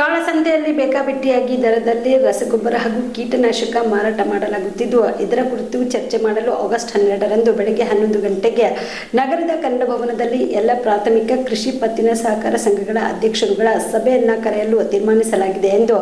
ಕಾಳಸಂತೆಯಲ್ಲಿ ಬೇಕಾಬಿಟ್ಟಿಯಾಗಿ ದರದಲ್ಲಿ ರಸಗೊಬ್ಬರ ಹಾಗೂ ಕೀಟನಾಶಕ ಮಾರಾಟ ಮಾಡಲಾಗುತ್ತಿದ್ದು, ಇದರ ಕುರಿತು ಚರ್ಚೆ ಮಾಡಲು ಆಗಸ್ಟ್ ಹನ್ನೆರಡರಂದು ಬೆಳಗ್ಗೆ ಹನ್ನೊಂದು ಗಂಟೆಗೆ ನಗರದ ಕನ್ನಡ ಭವನದಲ್ಲಿ ಎಲ್ಲ ಪ್ರಾಥಮಿಕ ಕೃಷಿ ಪತ್ತಿನ ಸಹಕಾರ ಸಂಘಗಳ ಅಧ್ಯಕ್ಷರುಗಳ ಸಭೆಯನ್ನ ಕರೆಯಲು ತೀರ್ಮಾನಿಸಲಾಗಿದೆ ಎಂದು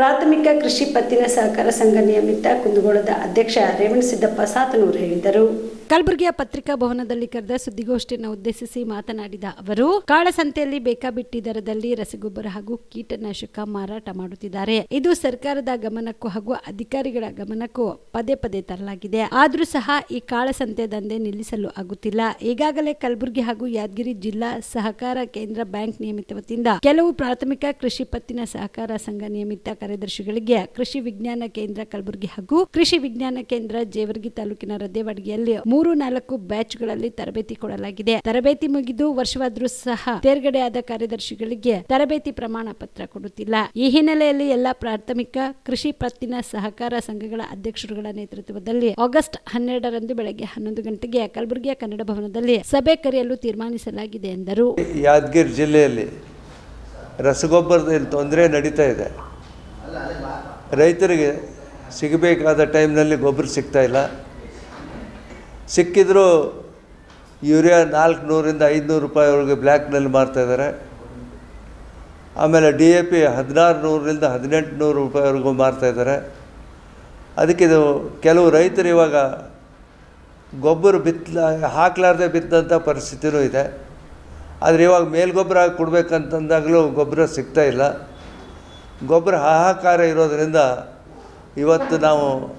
ಪ್ರಾಥಮಿಕ ಕೃಷಿ ಪತ್ತಿನ ಸಹಕಾರ ಸಂಘ ನಿಯಮಿತ ಕುಂದಗೋಳದ ಅಧ್ಯಕ್ಷ ರೇವಣಸಿದ್ದಪ್ಪ ಸಾತನೂರು ಹೇಳಿದರು. ಕಲಬುರಗಿಯ ಪತ್ರಿಕಾ ಭವನದಲ್ಲಿ ಕರೆದ ಸುದ್ದಿಗೋಷ್ಠಿಯನ್ನು ಉದ್ದೇಶಿಸಿ ಮಾತನಾಡಿದ ಅವರು, ಕಾಳಸಂತೆಯಲ್ಲಿ ಬೇಕಾಬಿಟ್ಟಿ ದರದಲ್ಲಿ ರಸಗೊಬ್ಬರ ಹಾಗೂ ಕೀಟನಾಶಕ ಮಾರಾಟ ಮಾಡುತ್ತಿದ್ದಾರೆ. ಇದು ಸರ್ಕಾರದ ಗಮನಕ್ಕೂ ಹಾಗೂ ಅಧಿಕಾರಿಗಳ ಗಮನಕ್ಕೂ ಪದೇ ಪದೇ ತರಲಾಗಿದೆ. ಆದರೂ ಸಹ ಈ ಕಾಳಸಂತೆ ದಂಧೆ ನಿಲ್ಲಿಸಲು ಆಗುತ್ತಿಲ್ಲ. ಈಗಾಗಲೇ ಕಲಬುರಗಿ ಹಾಗೂ ಯಾದಗಿರಿ ಜಿಲ್ಲಾ ಸಹಕಾರ ಕೇಂದ್ರ ಬ್ಯಾಂಕ್ ನಿಯಮಿತ ವತಿಯಿಂದ ಕೆಲವು ಪ್ರಾಥಮಿಕ ಕೃಷಿ ಪತ್ತಿನ ಸಹಕಾರ ಸಂಘ ನಿಯಮಿತ ಕಾರ್ಯದರ್ಶಿಗಳಿಗೆ ಕೃಷಿ ವಿಜ್ಞಾನ ಕೇಂದ್ರ ಕಲಬುರಗಿ ಹಾಗೂ ಕೃಷಿ ವಿಜ್ಞಾನ ಕೇಂದ್ರ ಜೇವರ್ಗಿ ತಾಲೂಕಿನ ರದ್ದೇವಾಡಿಗೆಯಲ್ಲಿ ಮೂರು ನಾಲ್ಕು ಬ್ಯಾಚ್ಗಳಲ್ಲಿ ತರಬೇತಿ ಕೊಡಲಾಗಿದೆ. ತರಬೇತಿ ಮುಗಿದು ವರ್ಷವಾದ್ರೂ ಸಹ ತೇರ್ಗಡೆಯಾದ ಕಾರ್ಯದರ್ಶಿಗಳಿಗೆ ತರಬೇತಿ ಪ್ರಮಾಣ ಪತ್ರ ಕೊಡುತ್ತಿಲ್ಲ. ಈ ಹಿನ್ನೆಲೆಯಲ್ಲಿ ಎಲ್ಲಾ ಪ್ರಾಥಮಿಕ, ಕೃಷಿ ಪತ್ತಿನ ಸಹಕಾರ ಸಂಘಗಳ ಅಧ್ಯಕ್ಷರುಗಳ ನೇತೃತ್ವದಲ್ಲಿ ಆಗಸ್ಟ್ ಹನ್ನೆರಡರಂದು ಬೆಳಗ್ಗೆ ಹನ್ನೊಂದು ಗಂಟೆಗೆ ಕಲಬುರಗಿಯ ಕನ್ನಡ ಭವನದಲ್ಲಿ ಸಭೆ ಕರೆಯಲು ತೀರ್ಮಾನಿಸಲಾಗಿದೆ ಎಂದರು. ಯಾದಗಿರಿ ಜಿಲ್ಲೆಯಲ್ಲಿ ರಸಗೊಬ್ಬರದ ತೊಂದರೆ ನಡೀತಾ ಇದೆ. ರೈತರಿಗೆ ಸಿಗಬೇಕಾದ ಟೈಮ್ನಲ್ಲಿ ಗೊಬ್ಬರ ಸಿಗ್ತಾ ಇಲ್ಲ. ಸಿಕ್ಕಿದರೂ ಯೂರಿಯಾ ನಾಲ್ಕುನೂರಿಂದ ಐದುನೂರು ರೂಪಾಯಿವರೆಗೆ ಬ್ಲ್ಯಾಕ್ನಲ್ಲಿ ಮಾರ್ತಾಯಿದ್ದಾರೆ ಆಮೇಲೆ ಡಿ ಎ ಪಿ ಹದಿನಾರು ನೂರರಿಂದ ಹದಿನೆಂಟು ನೂರು ರೂಪಾಯಿವರೆಗೂ ಇದು ಕೆಲವು ರೈತರು ಇವಾಗ ಗೊಬ್ಬರ ಬಿತ್ತಲ ಹಾಕ್ಲಾರ್ದೆ ಬಿತ್ತಂಥ ಪರಿಸ್ಥಿತಿನೂ ಇದೆ. ಆದರೆ ಇವಾಗ ಮೇಲ್ಗೊಬ್ಬರ ಕೊಡಬೇಕಂತಂದಾಗಲೂ ಗೊಬ್ಬರ ಸಿಗ್ತಾ ಇಲ್ಲ. ಗೊಬ್ಬರ ಹಾಹಾಕಾರ ಇರೋದರಿಂದ ಇವತ್ತು ನಾವು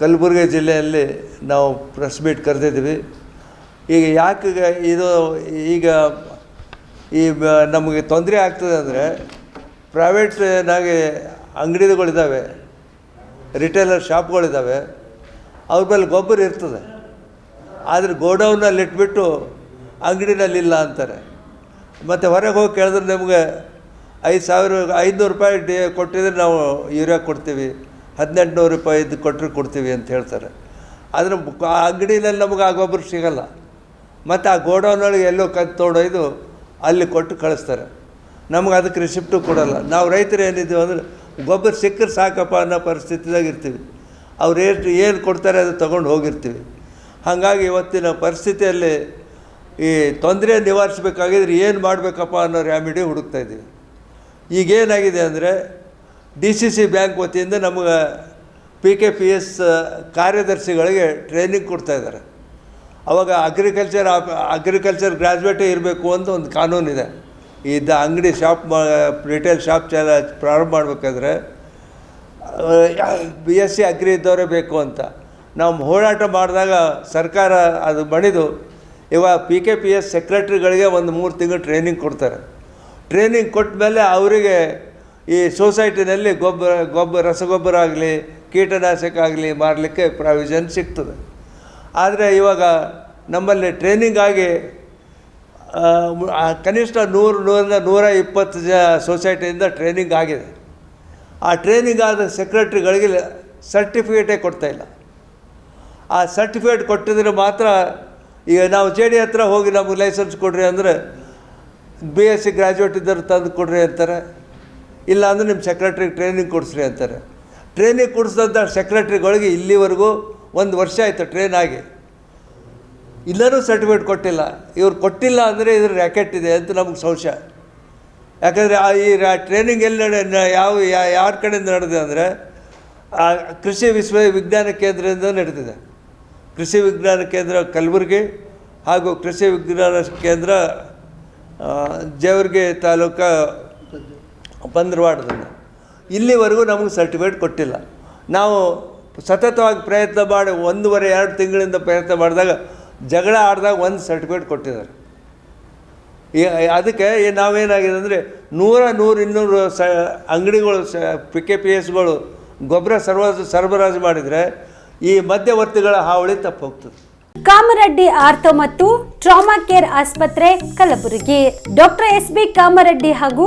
ಕಲಬುರಗಿ ಜಿಲ್ಲೆಯಲ್ಲಿ ನಾವು ಪ್ರೆಸ್ ಮೀಟ್ ಕರೆದಿದ್ದೀವಿ. ಈಗ ಯಾಕೆ ಇದು ಈಗ ಈ ನಮಗೆ ತೊಂದರೆ ಆಗ್ತದೆ ಅಂದರೆ ಪ್ರೈವೇಟ್ನಾಗೆ ಅಂಗಡಿಗಳಿದ್ದಾವೆ ರಿಟೇಲರ್ ಶಾಪ್ಗಳಿದ್ದಾವೆ ಅವ್ರ ಮೇಲೆ ಗೊಬ್ಬರ ಇರ್ತದೆ. ಆದರೆ ಗೋಡೌನಲ್ಲಿ ಇಟ್ಬಿಟ್ಟು ಅಂಗಡಿನಲ್ಲಿ ಇಲ್ಲ ಅಂತಾರೆ. ಮತ್ತು ಹೊರಗೆ ಹೋಗಿ ಕೇಳಿದ್ರೆ ನಿಮಗೆ ಐದು ಸಾವಿರ, ಐದುನೂರು ರೂಪಾಯಿ ಡಿ ಕೊಟ್ಟಿದ್ರೆ ನಾವು ಯೂರಿಯಾ ಕೊಡ್ತೀವಿ. ಹದಿನೆಂಟು ನೂರು ರೂಪಾಯಿ ಇದು ಕೊಟ್ಟರೆ ಕೊಡ್ತೀವಿ ಅಂತ ಹೇಳ್ತಾರೆ. ಆದರೆ ಆ ಅಂಗಡಿನಲ್ಲಿ ನಮಗೆ ಆ ಗೊಬ್ಬರ ಸಿಗಲ್ಲ. ಮತ್ತು ಆ ಗೋಡೌನೊಳಗೆ ಎಲ್ಲೋ ಕದ್ದು ತೊಗೊಂಡೊಯ್ದು ಅಲ್ಲಿ ಕೊಟ್ಟು ಕಳಿಸ್ತಾರೆ. ನಮ್ಗೆ ಅದಕ್ಕೆ ರಿಸಿಪ್ಟು ಕೊಡೋಲ್ಲ. ನಾವು ರೈತರು ಏನಿದ್ದೀವಿ ಅಂದರೆ ಗೊಬ್ಬರ ಸಿಕ್ಕರೆ ಸಾಕಪ್ಪ ಅನ್ನೋ ಪರಿಸ್ಥಿತಿದಾಗ ಇರ್ತೀವಿ. ಅವ್ರು ಏನು ಏನು ಕೊಡ್ತಾರೆ ಅದು ತೊಗೊಂಡು ಹೋಗಿರ್ತೀವಿ. ಹಾಗಾಗಿ ಇವತ್ತಿನ ಪರಿಸ್ಥಿತಿಯಲ್ಲಿ ಈ ತೊಂದರೆ ನಿವಾರಿಸಬೇಕಾಗಿದ್ರೆ ಏನು ಮಾಡಬೇಕಪ್ಪ ಅನ್ನೋ ರ್ಯಾಮಿಡಿ ಹುಡುಕ್ತಾ ಇದ್ದೀವಿ. ಈಗೇನಾಗಿದೆ ಅಂದರೆ ಡಿ ಸಿ ಸಿ ಬ್ಯಾಂಕ್ ವತಿಯಿಂದ ನಮಗೆ ಪಿ ಕೆ ಪಿ ಎಸ್ ಕಾರ್ಯದರ್ಶಿಗಳಿಗೆ ಟ್ರೈನಿಂಗ್ ಕೊಡ್ತಾಯಿದ್ದಾರೆ ಅವಾಗ ಅಗ್ರಿಕಲ್ಚರ್ ಅಗ್ರಿಕಲ್ಚರ್ ಗ್ರ್ಯಾಜುಯೇಟೇ ಇರಬೇಕು ಅಂತ ಒಂದು ಕಾನೂನಿದೆ. ಇದ್ದ ಅಂಗಡಿ ಶಾಪ್ ಮಾ ರಿಟೇಲ್ ಶಾಪ್ ಚಾಲ ಪ್ರಾರಂಭ ಮಾಡಬೇಕಾದ್ರೆ ಬಿ ಎಸ್ ಸಿ ಅಗ್ರಿ ಇದ್ದವರೇ ಬೇಕು ಅಂತ. ನಾವು ಹೋರಾಟ ಮಾಡಿದಾಗ ಸರ್ಕಾರ ಅದು ಬಣಿದು, ಇವಾಗ ಪಿ ಕೆ ಪಿ ಎಸ್ ಸೆಕ್ರೆಟ್ರಿಗಳಿಗೆ ಒಂದು ಮೂರು ತಿಂಗಳು ಟ್ರೈನಿಂಗ್ ಕೊಡ್ತಾರೆ. ಟ್ರೈನಿಂಗ್ ಕೊಟ್ಟ ಮೇಲೆ ಅವರಿಗೆ ಈ ಸೊಸೈಟಿನಲ್ಲಿ ಗೊಬ್ಬರ ಗೊಬ್ಬರ, ರಸಗೊಬ್ಬರ ಆಗಲಿ, ಕೀಟನಾಶಕ ಆಗಲಿ ಮಾರಲಿಕ್ಕೆ ಪ್ರಾವಿಷನ್ ಸಿಗ್ತದೆ. ಆದರೆ ಇವಾಗ ನಮ್ಮಲ್ಲಿ ಟ್ರೈನಿಂಗ್ ಆಗಿ ಕನಿಷ್ಠ ನೂರು, ನೂರಿಂದ ನೂರ ಇಪ್ಪತ್ತು ಜ ಸೊಸೈಟಿಯಿಂದ ಟ್ರೈನಿಂಗ್ ಆಗಿದೆ. ಆ ಟ್ರೈನಿಂಗ್ ಆದ ಸೆಕ್ರೆಟ್ರಿಗಳಿಗೆ ಸರ್ಟಿಫಿಕೇಟೇ ಕೊಡ್ತಾಯಿಲ್ಲ ಆ ಸರ್ಟಿಫಿಕೇಟ್ ಕೊಟ್ಟಿದ್ರೆ ಮಾತ್ರ ಈಗ ನಾವು ಜೆ ಡಿ ಹತ್ರ ಹೋಗಿ ನಮಗೆ ಲೈಸೆನ್ಸ್ ಕೊಡ್ರಿ ಅಂದರೆ ಬಿ ಎಸ್ ಸಿ ಗ್ರ್ಯಾಜುಯೇಟ್ ಇದ್ದರು ತಂದು ಕೊಡ್ರಿ ಅಂತಾರೆ. ಇಲ್ಲ ಅಂದರೆ ನಿಮ್ಮ ಸೆಕ್ರೆಟ್ರಿಗೆ ಟ್ರೈನಿಂಗ್ ಕೊಡಿಸ್ರಿ ಅಂತಾರೆ. ಟ್ರೈನಿಂಗ್ ಕೊಡಿಸಿದಂಥ ಸೆಕ್ರೆಟ್ರಿಗಳಿಗೆ ಇಲ್ಲಿವರೆಗೂ ಒಂದು ವರ್ಷ ಆಯಿತು ಟ್ರೈನ್ ಆಗಿ. ಇಲ್ಲರೂ ಸರ್ಟಿಫಿಕೇಟ್ ಕೊಟ್ಟಿಲ್ಲ. ಇವ್ರು ಕೊಟ್ಟಿಲ್ಲ ಅಂದರೆ ಇದ್ರ ರ್ಯಾಕೆಟ್ ಇದೆ ಅಂತ ನಮಗೆ ಸಂಶಯ. ಯಾಕಂದರೆ ಆ ಈ ಟ್ರೈನಿಂಗ್ ಎಲ್ಲಿ ನಡೆ ಯಾವ ಯಾರ ಕಡೆಯಿಂದ ನಡೆದಿದೆ ಅಂದರೆ ಕೃಷಿ ವಿಶ್ವ ವಿಜ್ಞಾನ ಕೇಂದ್ರದಿಂದ ನಡೆದಿದೆ. ಕೃಷಿ ವಿಜ್ಞಾನ ಕೇಂದ್ರ ಕಲಬುರಗಿ ಹಾಗೂ ಕೃಷಿ ವಿಜ್ಞಾನ ಕೇಂದ್ರ ಜೇವರ್ಗಿ ತಾಲೂಕು ಪಂದ್ರವಾಡದಿಂದ ಇಲ್ಲಿವರೆಗೂ ನಮಗೆ ಸರ್ಟಿಫಿಕೇಟ್ ಕೊಟ್ಟಿಲ್ಲ. ನಾವು ಸತತವಾಗಿ ಪ್ರಯತ್ನ ಮಾಡಿ ಒಂದೂವರೆ, ಎರಡು ತಿಂಗಳಿಂದ ಪ್ರಯತ್ನ ಮಾಡಿದಾಗ ಜಗಳ ಆಡಿದಾಗ ಒಂದು ಸರ್ಟಿಫಿಕೇಟ್ ಕೊಟ್ಟಿದ್ದಾರೆ. ಅದಕ್ಕೆ ನಾವೇನಾಗಿದೆ ಅಂದರೆ ನೂರ ನೂರು ಇನ್ನೂರು ಸ, ಅಂಗಡಿಗಳು, ಸ ಪಿ ಕೆ ಪಿ ಎಸ್ಗಳು ಗೊಬ್ಬರ ಸರ್ವ ಸರಬರಾಜು ಮಾಡಿದರೆ ಈ ಮಧ್ಯವರ್ತಿಗಳ ಹಾವಳಿ ತಪ್ಪು ಹೋಗ್ತದೆ ಕಾಮರೆಡ್ಡಿ ಆರ್ಥೋ ಮತ್ತು ಟ್ರಾಮಾ ಕೇರ್ ಆಸ್ಪತ್ರೆ Kalaburagi. Doctor S B Kamareddy ಹಾಗೂ